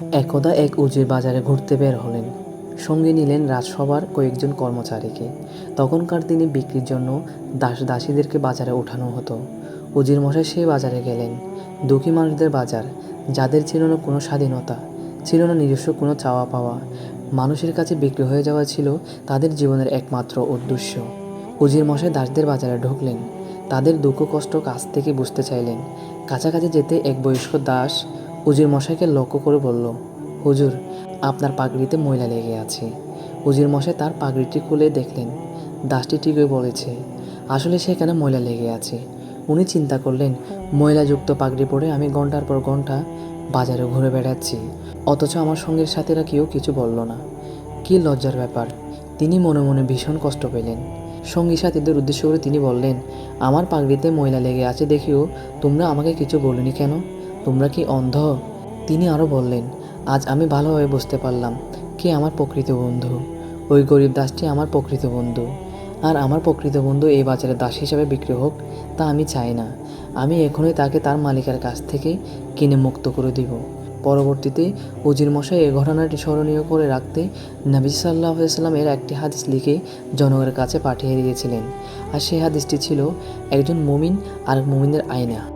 একদা এক উজির বাজারে ঘুরতে বের হলেন। সঙ্গে নিলেন রাজসভার কয়েকজন কর্মচারীকে। তখনকার দিনে বিক্রির জন্য দাস দাসীদেরকে বাজারে ওঠানো হতো। উজির মশাই সেই বাজারে গেলেন। দুঃখী মানুষদের বাজার, যাদের ছিল না কোনো স্বাধীনতা, ছিল না নিজস্ব কোনো চাওয়া পাওয়া, মানুষের কাছে বিক্রি হয়ে যাওয়া ছিল তাদের জীবনের একমাত্র উদ্দেশ্য। উজির মশাই দাসদের বাজারে ঢুকলেন। তাদের দুঃখ কষ্ট কাছ থেকে বুঝতে চাইলেন। কাছাকাছি যেতে এক বয়স্ক দাস উজির মশাইকে লক্ষ্য করে বলল, হুজুর, আপনার পাগড়িতে ময়লা লেগে আছে। উজির মশাই তার পাগড়িটি খুলে দেখলেন। দাসটি ঠিকই বলেছে, আসলে সেখানে ময়লা লেগে আছে? উনি চিন্তা করলেন, ময়লাযুক্ত পাগড়ি পরে আমি ঘণ্টার পর ঘণ্টা বাজারে ঘুরে বেড়াচ্ছি, অথচ আমার সঙ্গের সাথীরা কেউ কিছু বলল না। কী লজ্জার ব্যাপার? তিনি মনে মনে ভীষণ কষ্ট পেলেন। সঙ্গী সাথীদের উদ্দেশ্য করে তিনি বললেন, আমার পাগড়িতে ময়লা লেগে আছে দেখিও তোমরা আমাকে কিছু বলনি কেন? তোমরা কি অন্ধ? তিনি আরও বললেন, আজ আমি ভালোভাবে বুঝতে পারলাম কে আমার প্রকৃত বন্ধু। ওই গরিব দাসটি আমার প্রকৃত বন্ধু। আর আমার প্রকৃত বন্ধু এই বাজারে দাস হিসাবে বিক্রি হোক, তা আমি চাই না। আমি এখনই তাকে তার মালিকের কাছ থেকে কিনে মুক্ত করে দিব। পরবর্তীতে উজির মশাই এ ঘটনাটি স্মরণীয় করে রাখতে নবী সাল্লাহ সাল্লাম এর একটি হাদিস লিখে জনগণের কাছে পাঠিয়ে দিয়েছিলেন। আর সেই হাদিসটি ছিল একজন মুমিন আর মুমিনের আয়না।